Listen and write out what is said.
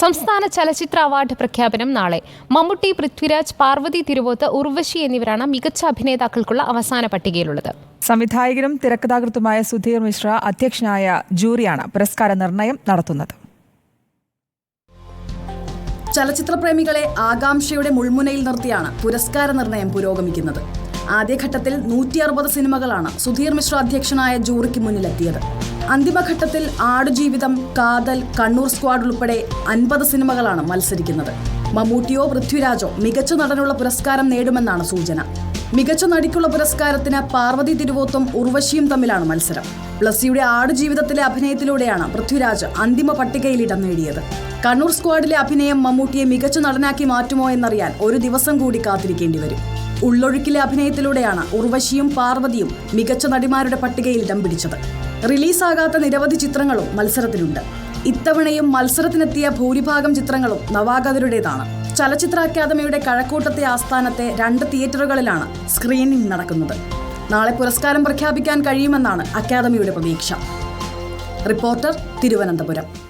സംസ്ഥാന ചലച്ചിത്ര അവാർഡ് പ്രഖ്യാപനം നാളെ. മമ്മൂട്ടി പൃഥ്വിരാജ് പാർവതി തിരുവോത്ത് ഉർവശി എന്നിവരാണ് മികച്ച അഭിനേതാക്കൾക്കുള്ള അവസാന പട്ടികയിലുള്ളത്. സംവിധായകനും തിരക്കഥാകൃത്തുമായ സുധീർ മിശ്ര അധ്യക്ഷനായ ജൂറിയാണ് പുരസ്കാര നിർണയം നടത്തുന്നത്. ചലച്ചിത്ര പ്രേമികളെ ആകാംക്ഷയുടെ മുൾമുനയിൽ നിർത്തിയാണ് പുരസ്കാര നിർണയം പുരോഗമിക്കുന്നത്. ആദ്യഘട്ടത്തിൽ നൂറ്റി അറുപത് സിനിമകളാണ് സുധീർ മിശ്ര അധ്യക്ഷനായ ജൂറിക്ക് മുന്നിലെത്തിയത്. അന്തിമഘട്ടത്തിൽ ആടുജീവിതം കാതൽ കണ്ണൂർ സ്ക്വാഡ് ഉൾപ്പെടെ അൻപത് സിനിമകളാണ് മത്സരിക്കുന്നത്. മമ്മൂട്ടിയോ പൃഥ്വിരാജോ മികച്ച നടനുള്ള പുരസ്കാരം നേടുമെന്നാണ് സൂചന. മികച്ച നടിക്കുള്ള പുരസ്കാരത്തിന് പാർവതി തിരുവോത്തും ഉർവശിയും തമ്മിലാണ് മത്സരം. ബ്ലസ്സിയുടെ ആടുജീവിതത്തിലെ അഭിനയത്തിലൂടെയാണ് പൃഥ്വിരാജ് അന്തിമ പട്ടികയിൽ ഇടം നേടിയത്. കണ്ണൂർ സ്ക്വാഡിലെ അഭിനയം മമ്മൂട്ടിയെ മികച്ച നടനാക്കി മാറ്റുമോ എന്നറിയാൻ ഒരു ദിവസം കൂടി കാത്തിരിക്കേണ്ടി വരും. ഉള്ളൊഴുക്കിലെ അഭിനയത്തിലൂടെയാണ് ഉർവശിയും പാർവതിയും മികച്ച നടിമാരുടെ പട്ടികയിൽ ഇടം പിടിച്ചത്. റിലീസാകാത്ത നിരവധി ചിത്രങ്ങളും മത്സരത്തിലുണ്ട്. ഇത്തവണയും മത്സരത്തിനെത്തിയ ഭൂരിഭാഗം ചിത്രങ്ങളും നവാഗതരുടേതാണ്. ചലച്ചിത്ര അക്കാദമിയുടെ കഴക്കൂട്ടത്തെ ആസ്ഥാനത്തെ രണ്ട് തിയേറ്ററുകളിലാണ് സ്ക്രീനിംഗ് നടക്കുന്നത്. നാളെ പുരസ്കാരം പ്രഖ്യാപിക്കാൻ കഴിയുമെന്നാണ് അക്കാദമിയുടെ പ്രതീക്ഷ. റിപ്പോർട്ടർ തിരുവനന്തപുരം.